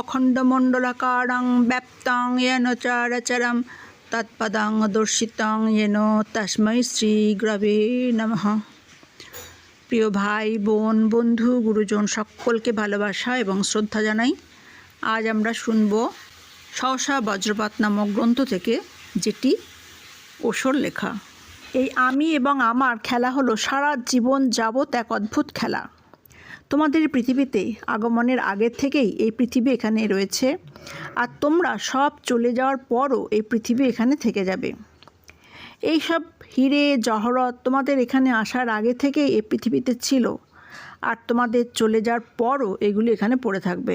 অখণ্ডমণ্ডলাকারাং ব্যাপ্তাং এন চারাচারাম তৎপদাং দর্শিতাং এন তস্মৈ শ্রী গ্রবে নমঃ প্রিয় ভাই বোন বন্ধু গুরুজন সকলকে ভালোবাসা এবং শ্রদ্ধা জানাই। আজ আমরা শুনব সহসা বজ্রপাত নামক গ্রন্থ থেকে, যেটি ওসর লেখা। এই আমি এবং আমার খেলা হলো সারা জীবন যাবৎ এক অদ্ভুত খেলা। তোমাদের পৃথিবীতে আগমনের আগের থেকেই এই পৃথিবী এখানে রয়েছে, আর তোমরা সব চলে যাওয়ার পরও এই পৃথিবী এখানে থেকে যাবে। এই সব হিরে, জহরত তোমাদের এখানে আসার আগে থেকেই এই পৃথিবীতে ছিল, আর তোমাদের চলে যাওয়ার পরও এগুলি এখানে পড়ে থাকবে।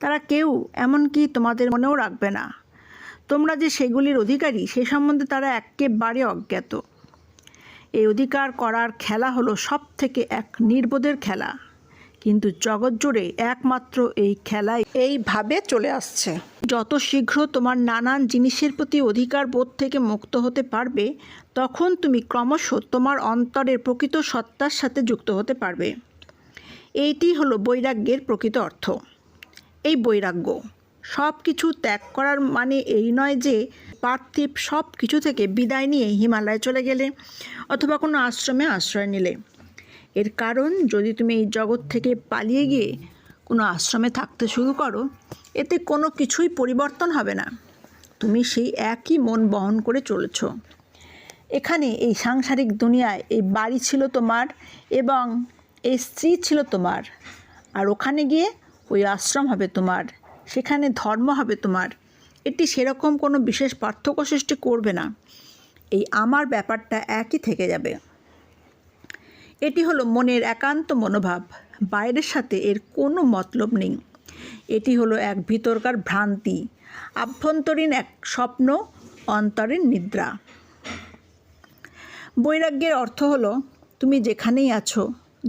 তারা কেউ এমনকি তোমাদের মনেও রাখবে না। তোমরা যে সেগুলির অধিকারী, সে সম্বন্ধে তারা একেবারে অজ্ঞাত। এই অধিকার করার খেলা হলো সব থেকে এক নির্বোধের খেলা। কিন্তু জগৎ জুড়ে একমাত্র এই খেলাই এইভাবে চলে আসছে। যত শীঘ্র তোমার নানান জিনিসের প্রতি অধিকার বোধ থেকে মুক্ত হতে পারবে তখন তুমি ক্রমশ তোমার অন্তরের প্রকৃত সত্তার সাথে যুক্ত হতে পারবে। এইটি হলো বৈরাগ্যের প্রকৃত অর্থ। এই বৈরাগ্য সব কিছু ত্যাগ করার মানে এই নয় যে পার্থিব সব কিছু থেকে বিদায় নিয়ে হিমালয়ে চলে গেলে অথবা কোনো আশ্রমে আশ্রয় নিলে। এর কারণ, যদি তুমি এই জগৎ থেকে পালিয়ে গিয়ে কোনো আশ্রমে থাকতে শুরু করো, এতে কোনো কিছুই পরিবর্তন হবে না। তুমি সেই একই মন বহন করে চলেছ। এখানে এই সাংসারিক দুনিয়ায় এই বাড়ি ছিল তোমার এবং এই স্ত্রী ছিল তোমার। আর ওখানে গিয়ে ওই আশ্রম হবে তোমার। সেখানে ধর্ম হবে তোমার। এটি সেরকম কোনো বিশেষ পার্থক্য সৃষ্টি করবে না। এই আমার ব্যাপারটা একই থেকে যাবে। এটি হলো মনের একান্ত মনোভাব। বাইরের সাথে এর কোনো মতলব নেই। এটি হলো এক ভিতরকার ভ্রান্তি, আভ্যন্তরীণ এক স্বপ্ন অন্তরের নিদ্রা। বৈরাগ্যের অর্থ হলো, তুমি যেখানেই আছো,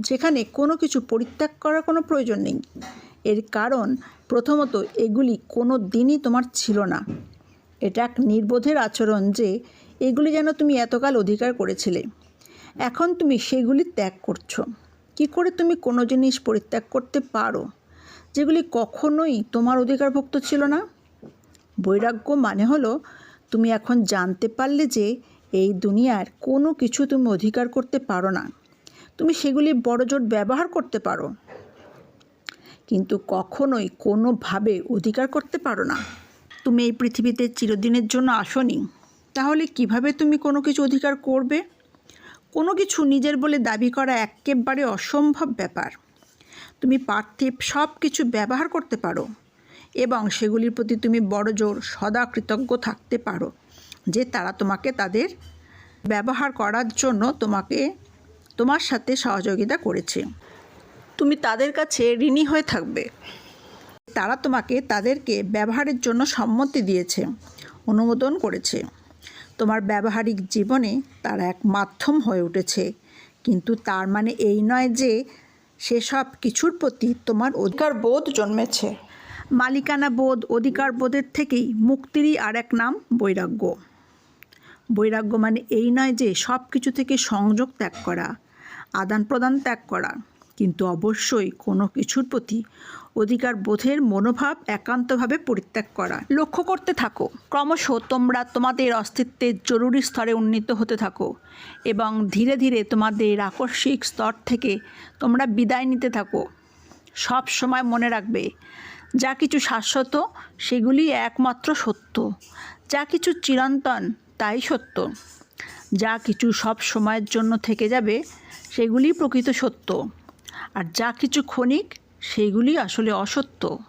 যেখানে কোনো কিছু পরিত্যাগ করার কোনো প্রয়োজন নেই। এর কারণ প্রথমত এগুলি কোনো দিনই তোমার ছিল না। এটা এক নির্বোধের আচরণ যে এগুলি যেন তুমি এতকাল অধিকার করেছিলে। এখন তুমি সেগুলি ত্যাগ করছ। কি করে তুমি কোনো জিনিস পরিত্যাগ করতে পারো? যেগুলি কখনোই তোমার অধিকারভুক্ত ছিল না। বৈরাগ্য মানে হলো তুমি এখন জানতে পারলে যে এই দুনিয়ার কোনো কিছু তুমি অধিকার করতে পারো না। তুমি সেগুলি বড়জোর ব্যবহার করতে পারো। কিন্তু কখনোই কোনোভাবে অধিকার করতে পারো না। তুমি এই পৃথিবীতে চিরদিনের জন্য আসনি। তাহলে কীভাবে তুমি কোনো কিছু অধিকার করবে? কোনো কিছু নিজের বলে দাবি করা একেবারে অসম্ভব ব্যাপার। তুমি পার্থিব সব কিছু ব্যবহার করতে পারো এবং সেগুলির প্রতি তুমি বড় জোর সদা কৃতজ্ঞ থাকতে পারো যে তারা তোমাকে তাদের ব্যবহার করার জন্য তোমাকে তোমার সাথে সহযোগিতা করেছে। তুমি তাদের কাছে ঋণী হয়ে থাকবে। তারা তোমাকে তাদেরকে ব্যবহারের জন্য সম্মতি দিয়েছে অনুমোদন করেছে। তোমার ব্যবহারিক জীবনে তারা এক মাধ্যম হয়ে উঠেছে কিন্তু তার মানে এই নয় যে সেসব কিছুর প্রতি তোমার অধিকার বোধ জন্মেছে। মালিকানা বোধ অধিকার বোধের থেকেই মুক্তিরই আর এক নাম বৈরাগ্য। বৈরাগ্য মানে এই নয় যে সব কিছু থেকে সংযোগ ত্যাগ করা আদান প্রদান ত্যাগ করা। কিন্তু অবশ্যই কোনো কিছুর প্রতি অধিকার বোধের মনোভাব একান্তভাবে পরিত্যাগ করা। লক্ষ্য করতে থাকো, ক্রমশ তোমরা তোমাদের অস্তিত্বের জরুরি স্তরে উন্নীত হতে থাকো এবং ধীরে ধীরে তোমাদের আকস্মিক স্তর থেকে তোমরা বিদায় নিতে থাকো। সব সময় মনে রাখবে, যা কিছু শাশ্বত, সেগুলি একমাত্র সত্য। যা কিছু চিরন্তন, তাই সত্য। যা কিছু সব সময়ের জন্য থেকে যাবে, সেগুলি প্রকৃত সত্য। আর যা কিছু ক্ষণিক সেইগুলি আসলে অসত্য।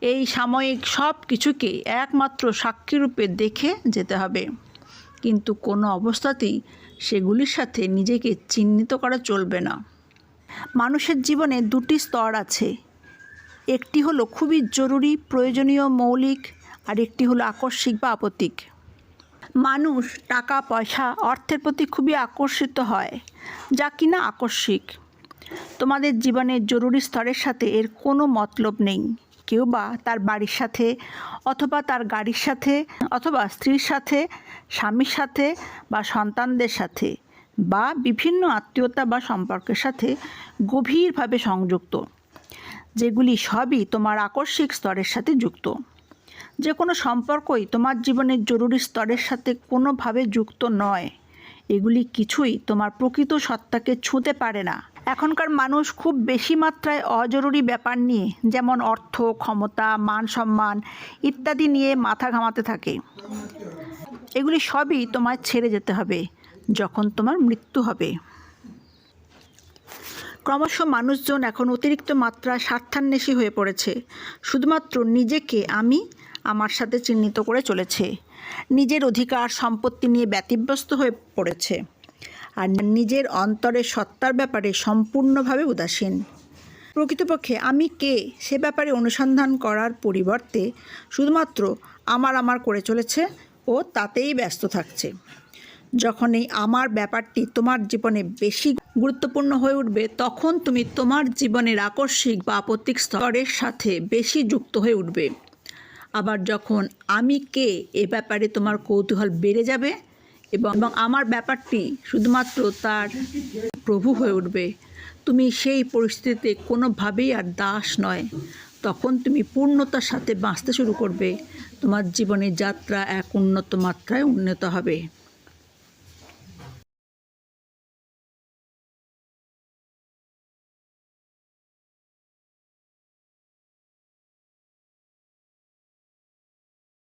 এই সাময়িক সব কিছুকে একমাত্র সাক্ষীরূপে দেখে যেতে হবে। কিন্তু কোনো অবস্থাতেই সেগুলির সাথে নিজেকে চিহ্নিত করা চলবে না। মানুষের জীবনে দুটি স্তর আছে। একটি হলো খুবই জরুরি, প্রয়োজনীয়, মৌলিক, আর একটি হলো আকস্মিক বা আপত্তিক। মানুষ টাকা, পয়সা, অর্থের প্রতি খুবই আকর্ষিত হয়, যা কিনা আকস্মিক। তোমাদের জীবনের জরুরি স্তরের সাথে এর কোনো মতলব নেই। কেউ বা তার বাড়ির সাথে, অথবা তার গাড়ির সাথে, অথবা স্ত্রীর সাথে, স্বামীর সাথে বা সন্তানদের সাথে, বা বিভিন্ন আত্মীয়তা বা সম্পর্কের সাথে গভীরভাবে সংযুক্ত, যেগুলি সবই তোমার আকস্মিক স্তরের সাথে যুক্ত। যে কোনো সম্পর্কই তোমার জীবনের জরুরি স্তরের সাথে কোনোভাবে যুক্ত নয়। এগুলি কিছুই তোমার প্রকৃত সত্তাকে ছুঁতে পারে না। এখনকার মানুষ খুব বেশি মাত্রায় অজরুরি ব্যাপার নিয়ে, যেমন অর্থ, ক্ষমতা, মান সম্মান ইত্যাদি নিয়ে মাথা ঘামাতে থাকে। এগুলি সবই তোমায় ছেড়ে যেতে হবে যখন তোমার মৃত্যু হবে। ক্রমশ মানুষজন এখন অতিরিক্ত মাত্রা স্বার্থান্বেষী হয়ে পড়েছে। শুধুমাত্র নিজেকে আমি আমার সাথে চিহ্নিত করে চলেছে। নিজের অধিকার, সম্পত্তি নিয়ে ব্যতিব্যস্ত হয়ে পড়েছে। আর নিজের অন্তরের সত্তার ব্যাপারে সম্পূর্ণভাবে উদাসীন। প্রকৃতপক্ষে আমি কে সে ব্যাপারে অনুসন্ধান করার পরিবর্তে শুধুমাত্র আমার আমার করে চলেছে ও তাতেই ব্যস্ত থাকছে। যখন এই আমার ব্যাপারটি তোমার জীবনে বেশি গুরুত্বপূর্ণ হয়ে উঠবে, তখন তুমি তোমার জীবনের আকস্মিক বা আপত্তিক স্তরের সাথে বেশি যুক্ত হয়ে উঠবে। আবার যখন আমি কে এ ব্যাপারে তোমার কৌতূহল বেড়ে যাবে এবং আমার ব্যাপারটি শুধুমাত্র তার প্রভু হয়ে উঠবে। তুমি সেই পরিস্থিতিতে কোনোভাবেই আর দাস নয়। তখন তুমি পূর্ণতার সাথে বাঁচতে শুরু করবে। তোমার জীবনের যাত্রা এক উন্নত মাত্রায় উন্নত হবে।